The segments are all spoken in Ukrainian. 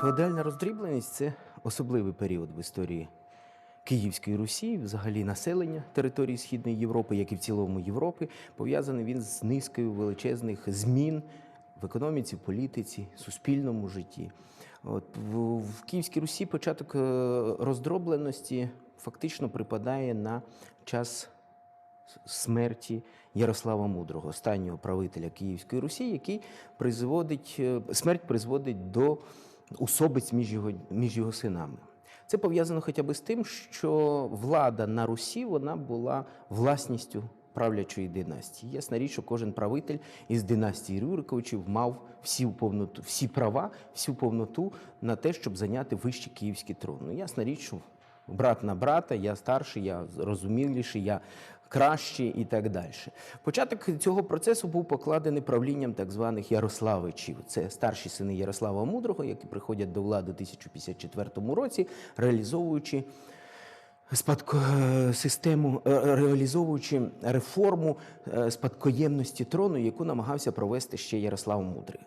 Феодальна роздрібленість це особливий період в історії Київської Русі, взагалі населення території Східної Європи, як і в цілому Європи, пов'язаний він з низкою величезних змін в економіці, в політиці, суспільному житті. От в, Київській Русі початок е, роздробленості фактично припадає на час смерті Ярослава Мудрого, останнього правителя Київської Русі, який призводить е, смерть призводить до усобиць між його, між його синами. Це пов'язано хоча б з тим, що влада на Русі вона була власністю правлячої династії. Ясна річ, що кожен правитель із династії Рюриковичів мав всі повноту, всі права, всю повноту на те, щоб зайняти вищий київський трон. Ну, ясна річ, що брат на брата, я старший, я розуміліший, я кращий і так далі. Початок цього процесу був покладений правлінням так званих Ярославичів. Це старші сини Ярослава Мудрого, які приходять до влади у 1054 році, реалізовуючи спадко... е, систему, е, реалізовуючи реформу е, спадкоємності трону, яку намагався провести ще Ярослав Мудрий.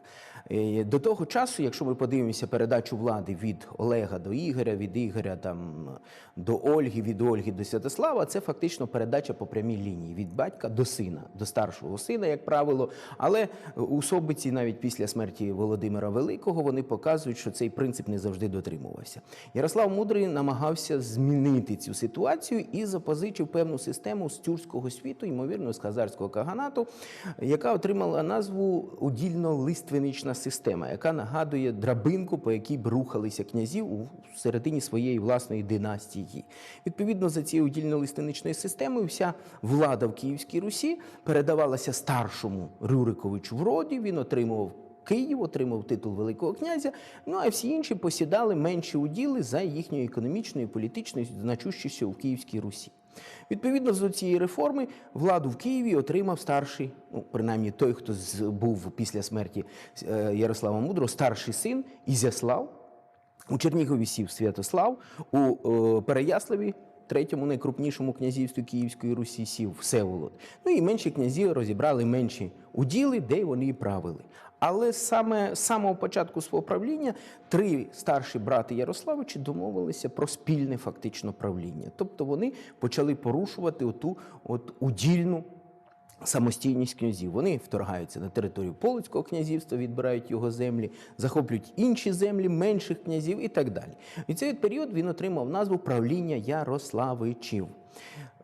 Е, До того часу, якщо ми подивимося передачу влади від Олега до Ігоря, від Ігоря там до Ольги, від Ольги до Святослава, це фактично передача по прямій лінії від батька до сина, до старшого сина, як правило. Але у Собиці, навіть після смерті Володимира Великого, вони показують, що цей принцип не завжди дотримувався. Ярослав Мудрий намагався змінити цю ситуацію і запозичив певну систему з тюркського світу, ймовірно, з хазарського каганату, яка отримала назву удільно-лиственнична система, яка нагадує драбинку, по якій б рухалися князів у середині своєї власної династії. Відповідно, за цією удільно-лиственничною системою вся влада в Київській Русі передавалася старшому Рюриковичу в роді. Він отримував Київ, отримав титул Великого князя. Ну а всі інші посідали менші уділи за їхньою економічною і політичною значущістю в Київській Русі. Відповідно до цієї реформи владу в Києві отримав старший, ну принаймні той, хто був після смерті е, Ярослава Мудрого, старший син Ізяслав. У Чернігові сів Святослав, у е, Переяславі, третьому найкрупнішому князівстві Київської Русі, сів Всеволод. Ну і менші князі розібрали менші уділи, де вони і правили. Але саме з самого початку свого правління три старші брати Ярославичі домовилися про спільне фактично правління. Тобто вони почали порушувати оту от удільну самостійність князів. Вони вторгаються на територію Полоцького князівства, відбирають його землі, захоплюють інші землі менших князів і так далі. І цей період він отримав назву правління Ярославичів.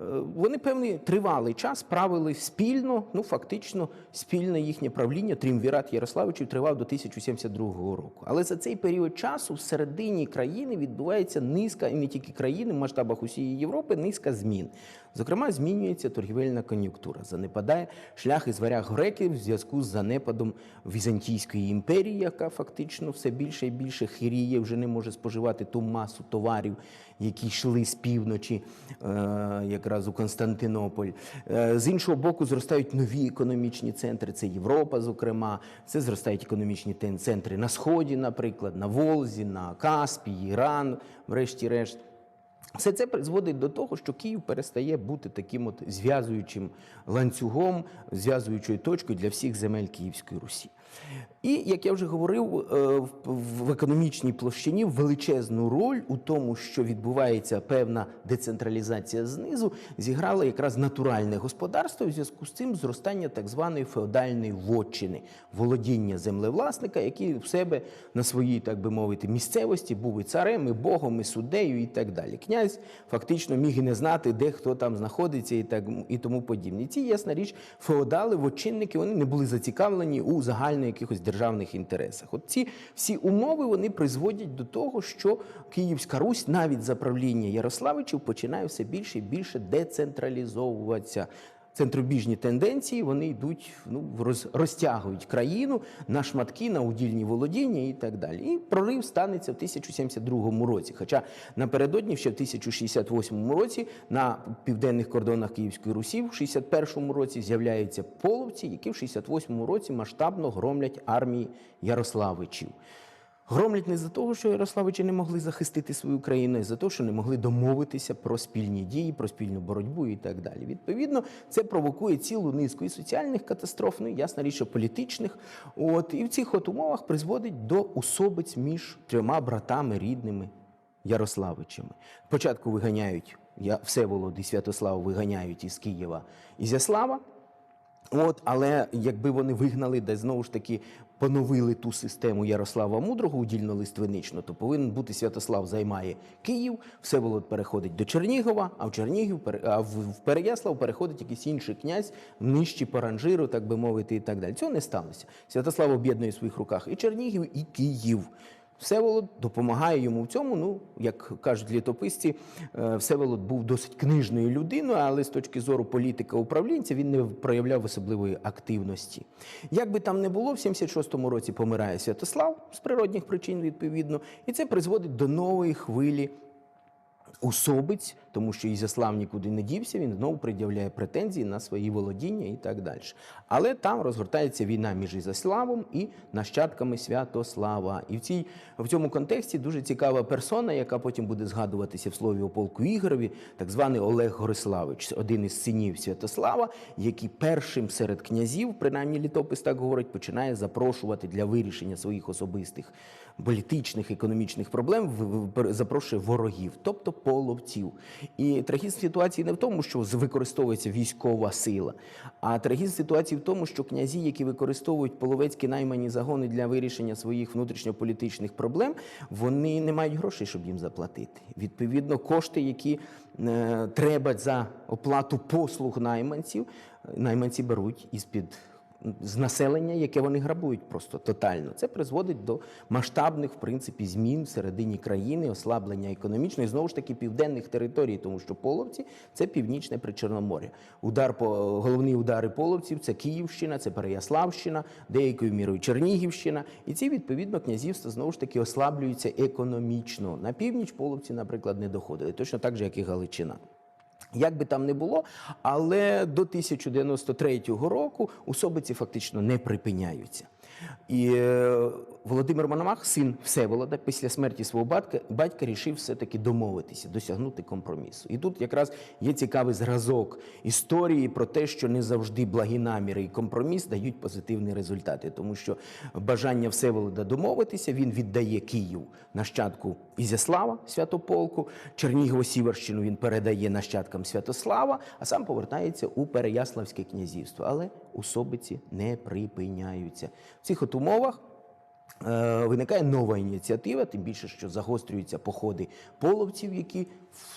Е, Вони певний тривалий час правили спільно, ну фактично спільне їхнє правління, тріумвірат Ярославичів тривав до 1072 року. Але за цей період часу всередині країни відбувається низка, і не тільки країни, в масштабах усієї Європи, низка змін. Зокрема, змінюється торгівельна кон'юнктура. Занепадає шлях із варяг греків в зв'язку з занепадом Візантійської імперії, яка фактично все більше і більше хиріє, вже не може споживати ту масу товарів, які йшли з півночі, е, якраз у Константинополь. Е, З іншого боку, зростають нові економічні центри. Це Європа, зокрема, це зростають економічні центри на Сході, наприклад, на Волзі, на Каспії, Іран, врешті-решт. Все це призводить до того, що Київ перестає бути таким от зв'язуючим ланцюгом, зв'язуючою точкою для всіх земель Київської Русі. І, як я вже говорив, е, в- економічній площині величезну роль у тому, що відбувається певна децентралізація знизу, зіграло якраз натуральне господарство, в зв'язку з цим зростання так званої феодальної вотчини, володіння землевласника, який в себе на своїй, так би мовити, місцевості був і царем, і богом, і суддею, і так далі. Князь фактично міг і не знати, де хто там знаходиться, і так і тому подібне. Ці ясна річ, феодали, вотчинники, вони не були зацікавлені у загальних якихось державних інтересах. От ці всі умови вони призводять до того, що Київська Русь навіть за правління Ярославичів починає все більше і більше децентралізовуватися. Центробіжні тенденції вони йдуть, ну роз, розтягують країну на шматки, на удільні володіння і так далі. І прорив станеться в 1072 році. Хоча напередодні, ще в 1068 році, на південних кордонах Київської Русі, в 61 році з'являються половці, які в 68 році масштабно громлять армії Ярославичів. Громлять не за того, що Ярославичі не могли захистити свою країну, а за того, що не могли домовитися про спільні дії, про спільну боротьбу і так далі. Відповідно, це провокує цілу низку і соціальних катастроф, ну і ясна річ, що політичних. От і в цих от умовах призводить до усобиць між трьома братами рідними Ярославичами. Спочатку виганяють я Всеволод і Святослав виганяють із Києва Ізяслава. От, але якби вони вигнали, де знову ж таки поновили ту систему Ярослава Мудрого удільно-лиственнично, то повинен бути Святослав займає Київ, Всеволод переходить до Чернігова, а в Чернігів а в Переяслав переходить якийсь інший князь, нижчий по ранжиру, так би мовити, і так далі. Цього не сталося. Святослав об'єднує в своїх руках і Чернігів, і Київ. Всеволод допомагає йому в цьому. Ну, як кажуть літописці, е, Всеволод був досить книжною людиною, але з точки зору політика управлінця він не проявляв особливої активності. Як би там не було, в 76-му році помирає Святослав з природних причин, відповідно, і це призводить до нової хвилі усобиць, тому що Ізяслав нікуди не дівся, він знову пред'являє претензії на свої володіння і так далі. Але там розгортається війна між Ізяславом і нащадками Святослава. І в, цій, в цьому контексті дуже цікава персона, яка потім буде згадуватися в слові о полку Ігорові, так званий Олег Гориславич, один із синів Святослава, який першим серед князів, принаймні літопис так говорить, починає запрошувати для вирішення своїх особистих політичних, економічних проблем, запрошує ворогів, тобто половців. І трагізм ситуації не в тому, що використовується військова сила, а трагізм ситуації в тому, що князі, які використовують половецькі наймані загони для вирішення своїх внутрішньополітичних проблем, вони не мають грошей, щоб їм заплатити. Відповідно, кошти, які е, треба за оплату послуг найманців, найманці беруть із-під з населення, яке вони грабують просто тотально. Це призводить до масштабних, в принципі, змін всередині країни, ослаблення економічної, знову ж таки, південних територій, тому що половці це північне Причорномор'я. Удар по головні удари половців це Київщина, це Переяславщина, деякою мірою Чернігівщина. І ці відповідно князівства знову ж таки ослаблюються економічно. На північ половці, наприклад, не доходили, точно так же, як і Галичина. Як би там не було, але до 1093 року особиці фактично не припиняються. І е, Володимир Мономах, син Всеволода, після смерті свого батька, батька рішив все-таки домовитися, досягнути компромісу. І тут якраз є цікавий зразок історії про те, що не завжди благі наміри і компроміс дають позитивні результати, тому що бажання Всеволода домовитися він віддає Київ нащадку Ізяслава Святополку, Чернігово-Сіверщину він передає нащадкам Святослава, а сам повертається у Переяславське князівство. Але особиці не припиняються. В цих от умовах е, виникає нова ініціатива, тим більше, що загострюються походи половців, які,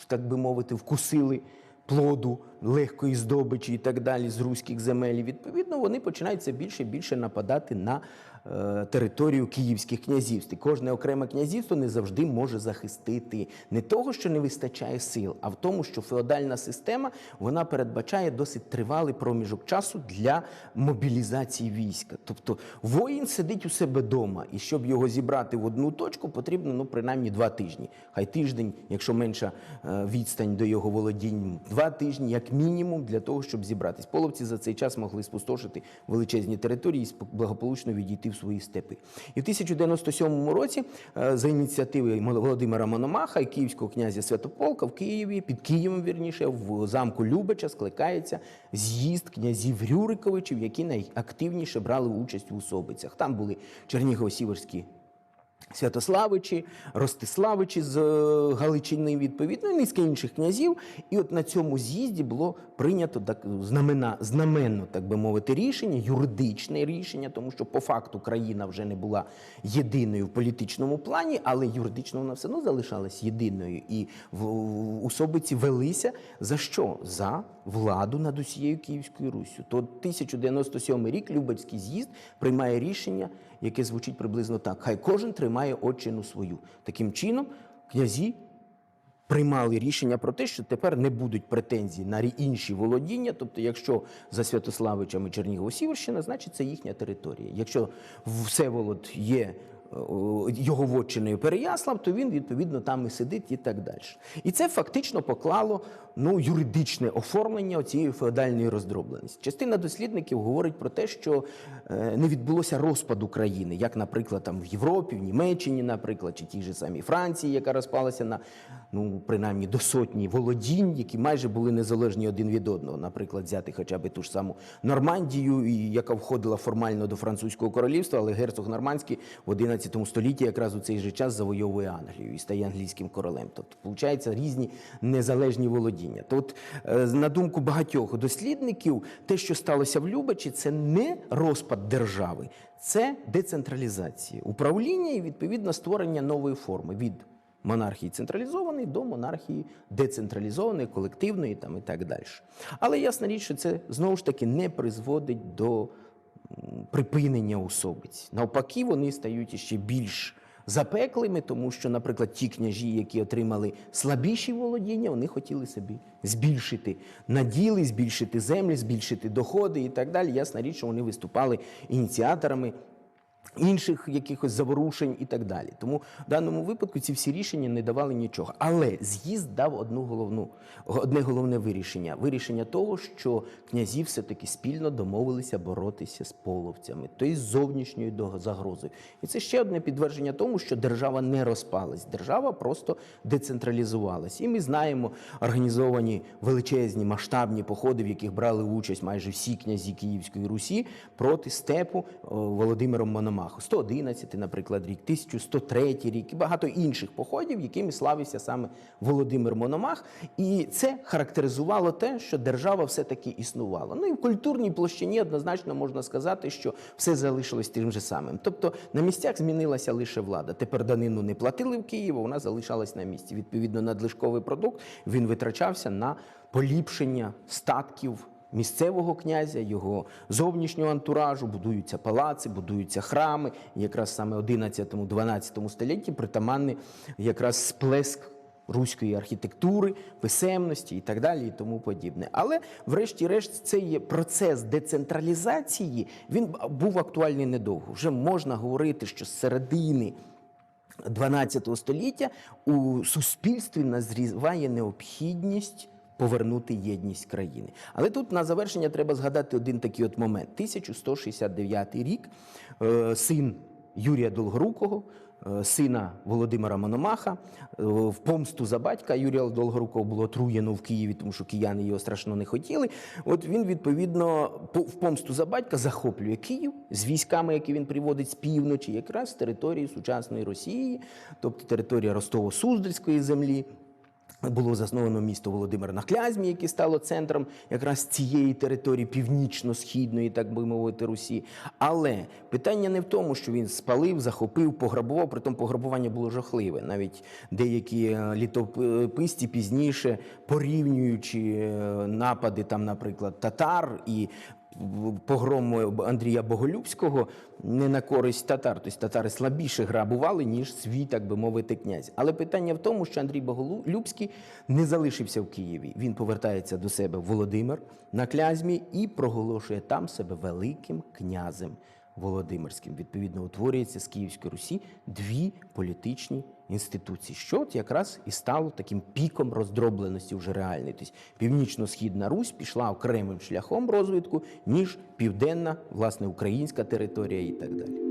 так би мовити, вкусили плоду, легкої здобичі і так далі з руських земель. Відповідно, вони починають все більше і більше нападати на е, територію київських князівств. І Кожне окреме князівство не завжди може захистити не того, що не вистачає сил, а в тому, що феодальна система вона передбачає досить тривалий проміжок часу для мобілізації війська. Тобто воїн сидить у себе вдома, і щоб його зібрати в одну точку, потрібно ну принаймні два тижні. Хай тиждень, якщо менша е, відстань до його володінь, два тижні, як мінімум, для того, щоб зібратись. Половці за цей час могли спустошити величезні території і благополучно відійти в свої степи. І в 1097 році е, за ініціативи Володимира Мономаха і київського князя Святополка в Києві, під Києвом, вірніше, в замку Любича скликається з'їзд князів Рюриковичів, які найактивніше брали участь у особицях. Там були Чернігово-Сіверські Святославичі, Ростиславичі з е, Галичини, відповідно, низка інших князів. І от на цьому з'їзді було прийнято так знамена, знаменно, так би мовити, рішення, юридичне рішення, тому що по факту країна вже не була єдиною в політичному плані, але юридично вона все одно залишалась єдиною. І в особиці велися за що? За владу над усією Київською Руссю. То 1097 рік Любецький з'їзд приймає рішення, яке звучить приблизно так: хай кожен тримає отчину свою. Таким чином, князі приймали рішення про те, що тепер не будуть претензій на інші володіння. Тобто, якщо за Святославичами Чернігово-Сіверщина, значить це їхня територія. Якщо Всеволод є його вотчиною Переяслав, то він відповідно там і сидить і так далі. І це фактично поклало ну, юридичне оформлення цієї феодальної роздробленості. Частина дослідників говорить про те, що е, не відбулося розпаду країни, як, наприклад, там в Європі, в Німеччині, наприклад, чи тій же самій Франції, яка розпалася на ну принаймні до сотні володінь, які майже були незалежні один від одного. Наприклад, взяти хоча б ту ж саму Нормандію, яка входила формально до французького королівства, але герцог Нормандський в 11 столітті якраз у цей же час завойовує Англію і стає англійським королем. Тобто, виходить, різні незалежні володіння. То от, е, на думку багатьох дослідників, те, що сталося в Любачі, це не розпад держави, це децентралізація управління і відповідно створення нової форми від монархії централізованої до монархії децентралізованої, колективної там і так далі. Але ясна річ, що це знову ж таки не призводить до припинення особиць. Навпаки, вони стають ще більш запеклими, тому що, наприклад, ті княжі, які отримали слабіші володіння, вони хотіли собі збільшити наділи, збільшити землі, збільшити доходи і так далі. Ясна річ, що вони виступали ініціаторами інших якихось заворушень і так далі. Тому в даному випадку ці всі рішення не давали нічого. Але з'їзд дав одну головну, одне головне вирішення: вирішення того, що князі все-таки спільно домовилися боротися з половцями, тобто з зовнішньою загрозою. І це ще одне підтвердження тому, що держава не розпалась, держава просто децентралізувалась. І ми знаємо організовані величезні масштабні походи, в яких брали участь майже всі князі Київської Русі проти степу Володимиром Мономахом. 111, наприклад, рік, 1103 рік і багато інших походів, якими славився саме Володимир Мономах. І це характеризувало те, що держава все-таки існувала. Ну і в культурній площині однозначно можна сказати, що все залишилось тим же самим. Тобто на місцях змінилася лише влада. Тепер данину не платили в Києві, вона залишалась на місці. Відповідно, надлишковий продукт він витрачався на поліпшення статків місцевого князя, його зовнішнього антуражу, будуються палаци, будуються храми. І якраз саме 11-12 столітті притаманний якраз сплеск руської архітектури, писемності і так далі, і тому подібне. Але, врешті-решт, цей процес децентралізації він був актуальний недовго. Вже можна говорити, що з середини 12 століття у суспільстві назріває необхідність повернути єдність країни. Але тут на завершення треба згадати один такий от момент. 1169 рік е, син Юрія Долгорукого, е, сина Володимира Мономаха, е, в помсту за батька Юрія Долгорукого було отруєно в Києві, тому що кияни його страшно не хотіли. От він відповідно в помсту за батька захоплює Київ з військами, які він приводить з півночі, якраз з території сучасної Росії, тобто територія Ростово-Суздальської землі. Було засновано місто Володимир на Клязьмі, яке стало центром якраз цієї території північно-східної, так би мовити, Русі. Але питання не в тому, що він спалив, захопив, пограбував. Притом пограбування було жахливе. Навіть деякі е, літописці пізніше, порівнюючи е, напади там, наприклад, татар і погрому Андрія Боголюбського не на користь татар. Тобто татари слабіше грабували, ніж свій, так би мовити, князь. Але питання в тому, що Андрій Боголюбський не залишився в Києві. Він повертається до себе Володимир на Клязьмі і проголошує там себе великим князем Володимирським. Відповідно, утворюється з Київської Русі дві політичні інституції, що от якраз і стало таким піком роздробленості вже реальної. Тобто північно-східна Русь пішла окремим шляхом розвитку, ніж південна, власне, українська територія і так далі.